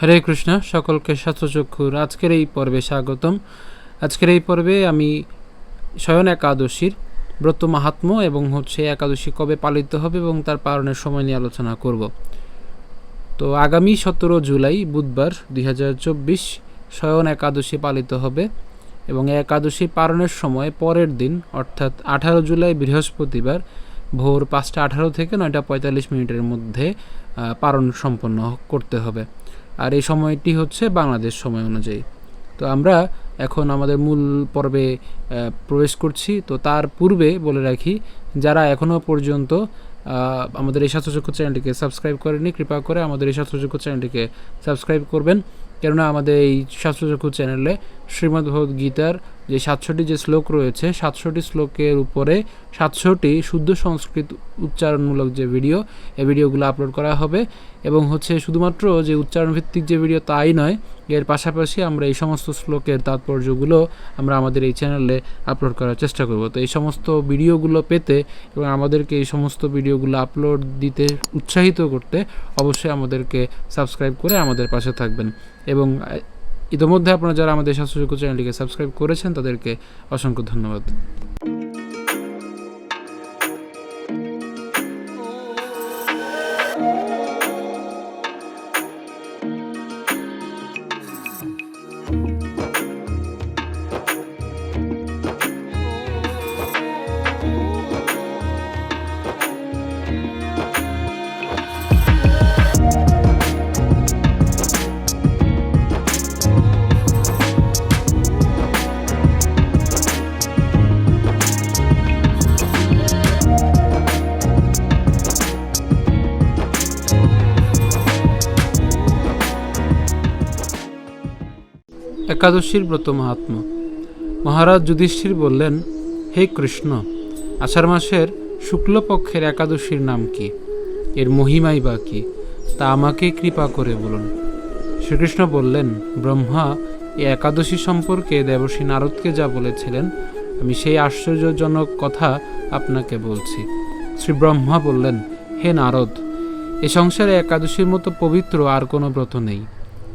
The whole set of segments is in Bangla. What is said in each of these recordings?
হরে কৃষ্ণ, সকলকে শাস্ত্রচক্ষুর আজকের এই পর্বে স্বাগতম। আজকের এই পর্বে আমি স্বয়ন একাদশীর ব্রত মাহাত্ম্য এবং হচ্ছে একাদশী কবে পালিত হবে এবং তার পালনের সময় নিয়ে আলোচনা করব। তো আগামী সতেরো জুলাই বুধবার দুই স্বয়ন একাদশী পালিত হবে এবং একাদশী পালনের সময় পরের দিন, অর্থাৎ আঠারো জুলাই বৃহস্পতিবার ভোর পাঁচটা আঠারো থেকে নয়টা পঁয়তাল্লিশ মিনিটের মধ্যে পালন সম্পন্ন করতে হবে। আর এই সময়টি হচ্ছে বাংলাদেশ সময় অনুযায়ী। তো আমরা এখন আমাদের মূল পর্বে প্রবেশ করছি। তো তার পূর্বে বলে রাখি, যারা এখনও পর্যন্ত আমাদের এই স্বাস্থ্যচক্ষু চ্যানেলটিকে সাবস্ক্রাইব করেনি কৃপা করে আমাদের এই স্বাস্থ্যচক্ষু চ্যানেলটিকে সাবস্ক্রাইব করবেন। কেননা আমাদের এই স্বাস্থ্যচক্ষু চ্যানেলে শ্রীমদ্ ভগবদ গীতার যে সাতশোটি যে শ্লোক রয়েছে, সাতশোটি শ্লোকের উপরে সাতশোটি শুদ্ধ সংস্কৃত উচ্চারণমূলক যে ভিডিও, এই ভিডিওগুলো আপলোড করা হবে এবং হচ্ছে শুধুমাত্র যে উচ্চারণভিত্তিক যে ভিডিও তাই নয়, এর পাশাপাশি আমরা এই সমস্ত শ্লোকের তাৎপর্যগুলো আমরা আমাদের এই চ্যানেলে আপলোড করার চেষ্টা করব। তো এই সমস্ত ভিডিওগুলো পেতে এবং আমাদেরকে এই সমস্ত ভিডিওগুলো আপলোড দিতে উৎসাহিত করতে অবশ্যই আমাদেরকে সাবস্ক্রাইব করে আমাদের পাশে থাকবেন এবং ইতোমধ্যে আপনারা যারা আমাদের স্বাস্থ্য চ্যানেলটিকে সাবস্ক্রাইব করেছেন তাদেরকে অসংখ্য ধন্যবাদ। একাদশীর ব্রত মাহাত্ম মহারাজ যুধিষ্ঠির বললেন, হে কৃষ্ণ, আষাঢ় মাসের শুক্লপক্ষের একাদশীর নাম কি? এর মহিমাই বা কি? তা আমাকে কৃপা করে বলুন। শ্রীকৃষ্ণ বললেন, ব্রহ্মা, এ একাদশী সম্পর্কে দেবর্ষী নারদকে যা বলেছিলেন, আমি সেই আশ্চর্যজনক কথা আপনাকে বলছি। শ্রী ব্রহ্মা বললেন, হে নারদ, এ সংসারে একাদশীর মতো পবিত্র আর কোনো ব্রত নেই।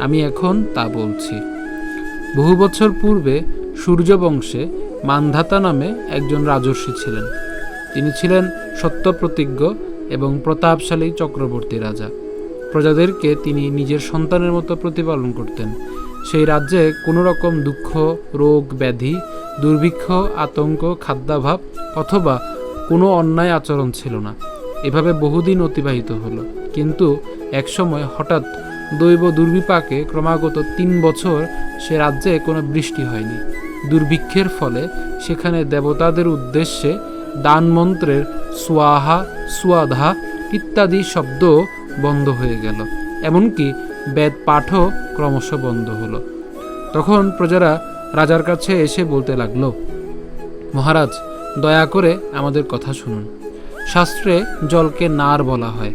আমি এখন তা বলছি। বহু বছর পূর্বে সূর্যবংশে মান্ধাতা নামে একজন রাজর্ষি ছিলেন। তিনি ছিলেন সত্যপ্রতিজ্ঞ এবং প্রতাপশালী চক্রবর্তী রাজা। প্রজাদেরকে তিনি নিজের সন্তানের মতো প্রতিপালন করতেন। সেই রাজ্যে কোনো রকম দুঃখ, রোগ, ব্যাধি, দুর্ভিক্ষ, আতঙ্ক, খাদ্যাভাব অথবা কোনো অন্যায় আচরণ ছিল না। এভাবে বহুদিন অতিবাহিত হলো। কিন্তু একসময় হঠাৎ দৈব দুর্বিপাকে ক্রমাগত তিন বছর সে রাজ্যে কোনো বৃষ্টি হয়নি। দুর্ভিক্ষের ফলে সেখানে দেবতাদের উদ্দেশ্যে দান মন্ত্রের সোয়াহা সুয়াধা ইত্যাদি শব্দ বন্ধ হয়ে গেল। এমনকি বেদ পাঠও ক্রমশ বন্ধ হলো। তখন প্রজারা রাজার কাছে এসে বলতে লাগল, মহারাজ, দয়া করে আমাদের কথা শুনুন। শাস্ত্রে জলকে নার বলা হয়।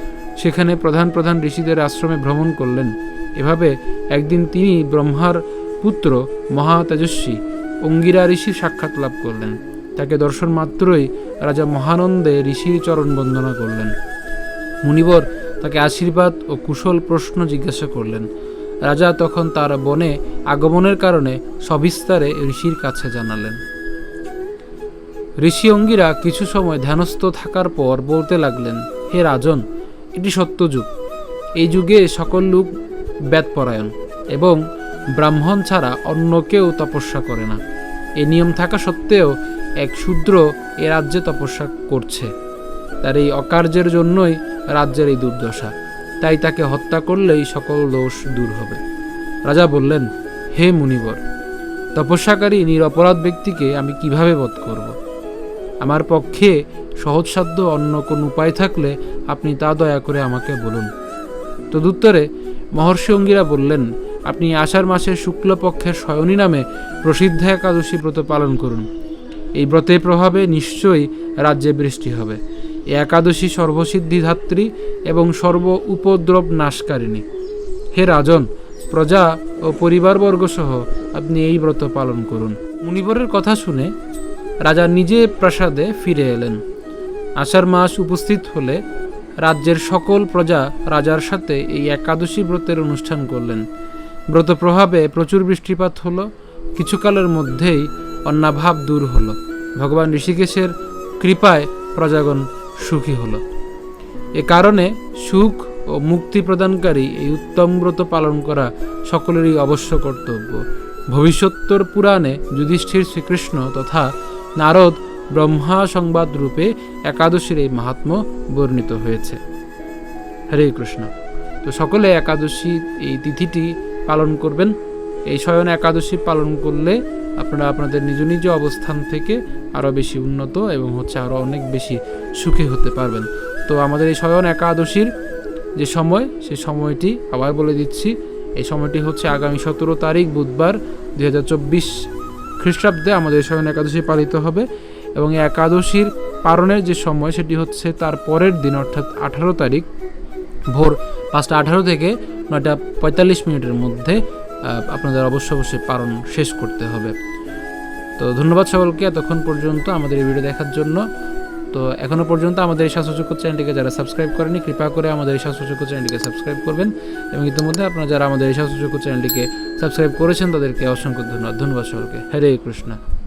সেখানে প্রধান প্রধান ঋষিদের আশ্রমে ভ্রমণ করলেন। এভাবে একদিন তিনি ব্রহ্মার পুত্র মহা তেজস্বী অঙ্গিরা ঋষির সাক্ষাৎ লাভ করলেন। তাকে দর্শন মাত্রই রাজা মহানন্দে ঋষির চরণ বন্দনা করলেন। মুনিবর তাকে আশীর্বাদ ও কুশল প্রশ্ন জিজ্ঞাসা করলেন। রাজা তখন তার বনে আগমনের কারণে সবিস্তারে ঋষির কাছে জানালেন। ঋষি অঙ্গিরা কিছু সময় ধ্যানস্থ থাকার পর বলতে লাগলেন, হে রাজন এটি সত্য যুগ। এই যুগে সকল লোক বেদপরায়ণ এবং ব্রাহ্মণ ছাড়া অন্য কেউ তপস্যা করে না। এই নিয়ম থাকা সত্ত্বেও এক শূদ্র এ রাজ্যে তপস্যা করছে। তার এই অকার্যের জন্যই রাজ্যের এই দুর্দশা। তাই তাকে হত্যা করলেই সকল দোষ দূর হবে। রাজা বললেন, হে মুনিবর, তপস্যাকারী নিরপরাধ ব্যক্তিকে আমি কীভাবে বধ করব? আমার পক্ষে সহজসাধ্য অন্য কোন উপায় থাকলে আপনি তা দয়া করে আমাকে বলুন। তদুত্তরে মহর্ষি অঙ্গিরা বললেন, আপনি আষাঢ় মাসের শুক্লপক্ষের শয়নী নামে প্রসিদ্ধ একাদশী ব্রত পালন করুন। এই ব্রতের প্রভাবে নিশ্চয়ই রাজ্যে বৃষ্টি হবে। এই একাদশী সর্বসিদ্ধিধাত্রী এবং সর্ব উপদ্রব নাশকারিণী। হে রাজন, প্রজা ও পরিবারবর্গ সহ আপনি এই ব্রত পালন করুন। মুনিবরের কথা শুনে রাজা নিজে প্রাসাদে ফিরে এলেন। আষাঢ় মাস উপস্থিত হলে রাজ্যের সকল প্রজা রাজার সাথে এই একাদশী ব্রতের অনুষ্ঠান করলেন। ব্রত প্রভাবে প্রচুর বৃষ্টিপাত হলো, কিছুকালের মধ্যেই অন্নাভাব দূর হলো। ভগবান ঋষিকেশের কৃপায় প্রজাগণ সুখী হলো। এ কারণে সুখ ও মুক্তি প্রদানকারী এই উত্তম ব্রত পালন করা সকলেরই অবশ্য কর্তব্য। ভবিষ্যত্তর পুরাণে যুধিষ্ঠির শ্রীকৃষ্ণ তথা নারদ ব্রহ্মা সংবাদ রূপে একাদশীর এই মাহাত্ম্য বর্ণিত হয়েছে। হরে কৃষ্ণ। তো সকলে একাদশী এই তিথিটি পালন করবেন। এই শয়ন একাদশী পালন করলে আপনারা আপনাদের নিজ নিজ অবস্থান থেকে আরও বেশি উন্নত এবং হচ্ছে আরও অনেক বেশি সুখী হতে পারবেন। তো আমাদের এই শয়ন একাদশীর যে সময়, সেই সময়টি আবার বলে দিচ্ছি। এই সময়টি হচ্ছে আগামী সতেরো তারিখ বুধবার দু হাজার চব্বিশ খ্রিস্টাব্দে আমাদের স্বয়ং একাদশী পালিত হবে এবং এই একাদশীর পালনের যে সময় সেটি হচ্ছে তার পরের দিন, অর্থাৎ আঠারো তারিখ ভোর পাঁচটা আঠারো থেকে নয়টা পঁয়তাল্লিশ মিনিটের মধ্যে আপনাদের অবশ্য অবশ্যই পালন শেষ করতে হবে। তো ধন্যবাদ সকলকে এতক্ষণ পর্যন্ত আমাদের এই ভিডিও দেখার জন্য। তো এখনও পর্যন্ত আমাদের এই স্বাস্থ্যচক্র চ্যানেলটিকে যারা সাবস্ক্রাইব করেনি, কৃপা করে আমাদের এই স্বাস্থ্যচক্র চ্যানেলটিকে সাবস্ক্রাইব করবেন। এবং ইতিমধ্যে আপনারা যারা আমাদের এই স্বাস্থ্যচক্র চ্যানেলটিকে সাবস্ক্রাইব করেছেন, তাদেরকে অসংখ্য ধন্যবাদ। ধন্যবাদ সকলকে। হরে কৃষ্ণ।